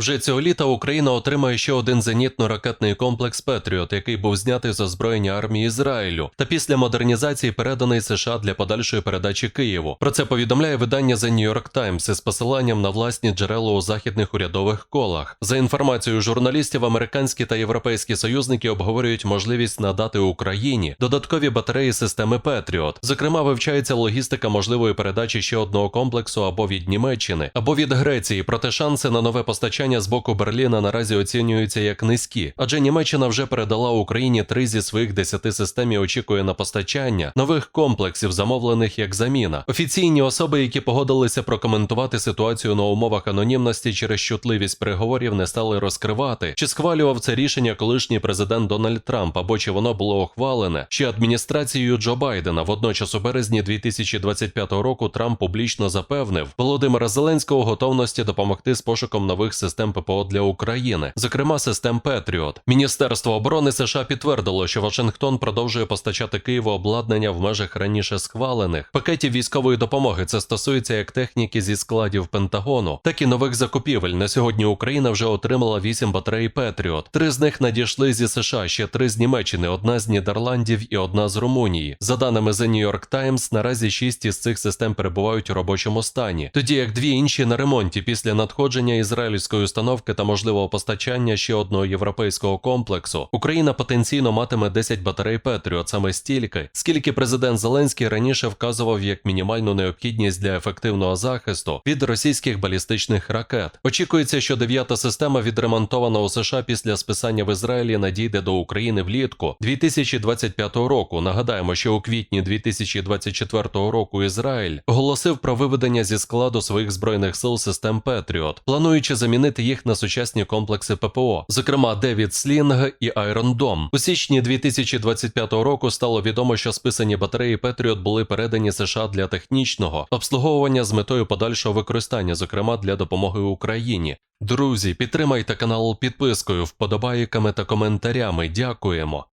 Вже цього літа Україна отримає ще один зенітно-ракетний комплекс Петріот, який був знятий з озброєння армії Ізраїлю, та після модернізації переданий США для подальшої передачі Києву. Про це повідомляє видання The New York Times із посиланням на власні джерела у західних урядових колах. За інформацією журналістів, американські та європейські союзники обговорюють можливість надати Україні додаткові батареї системи Петріот. Зокрема, вивчається логістика можливої передачі ще одного комплексу або від Німеччини, або від Греції. Проте шанси на нове постачання з боку Берліна наразі оцінюються як низькі, адже Німеччина вже передала Україні три зі своїх десяти систем і очікує на постачання нових комплексів, замовлених як заміна. Офіційні особи, які погодилися прокоментувати ситуацію на умовах анонімності через чутливість переговорів, не стали розкривати, чи схвалював це рішення колишній президент Дональд Трамп, або чи воно було ухвалене ще адміністрацією Джо Байдена. Водночас у березні 2025 року Трамп публічно запевнив Володимира Зеленського готовності допомогти з пошуком нових систем ППО для України, зокрема систем Петріот. Міністерство оборони США підтвердило, що Вашингтон продовжує постачати Києву обладнання в межах раніше схвалених пакетів військової допомоги. Це стосується як техніки зі складів Пентагону, так і нових закупівель. На сьогодні Україна вже отримала 8 батарей Петріот. Три з них надійшли зі США, ще три з Німеччини, одна з Нідерландів і одна з Румунії. За даними The New York Times, наразі шість із цих систем перебувають у робочому стані, тоді як дві інші на ремонті після надходження ізраїльської установки та можливого постачання ще одного європейського комплексу. Україна потенційно матиме 10 батарей Петріот саме стільки, скільки президент Зеленський раніше вказував як мінімальну необхідність для ефективного захисту від російських балістичних ракет. Очікується, що дев'ята система, відремонтована у США після списання в Ізраїлі, надійде до України влітку 2025 року. Нагадаємо, що у квітні 2024 року Ізраїль оголосив про виведення зі складу своїх збройних сил систем Петріот, плануючи замінити їх на сучасні комплекси ППО, зокрема Девід Слінг і Айрон Дом. У січні 2025 року стало відомо, що списані батареї Петріот були передані США для технічного обслуговування з метою подальшого використання, зокрема для допомоги Україні. Друзі, підтримайте канал підпискою, вподобайками та коментарями. Дякуємо.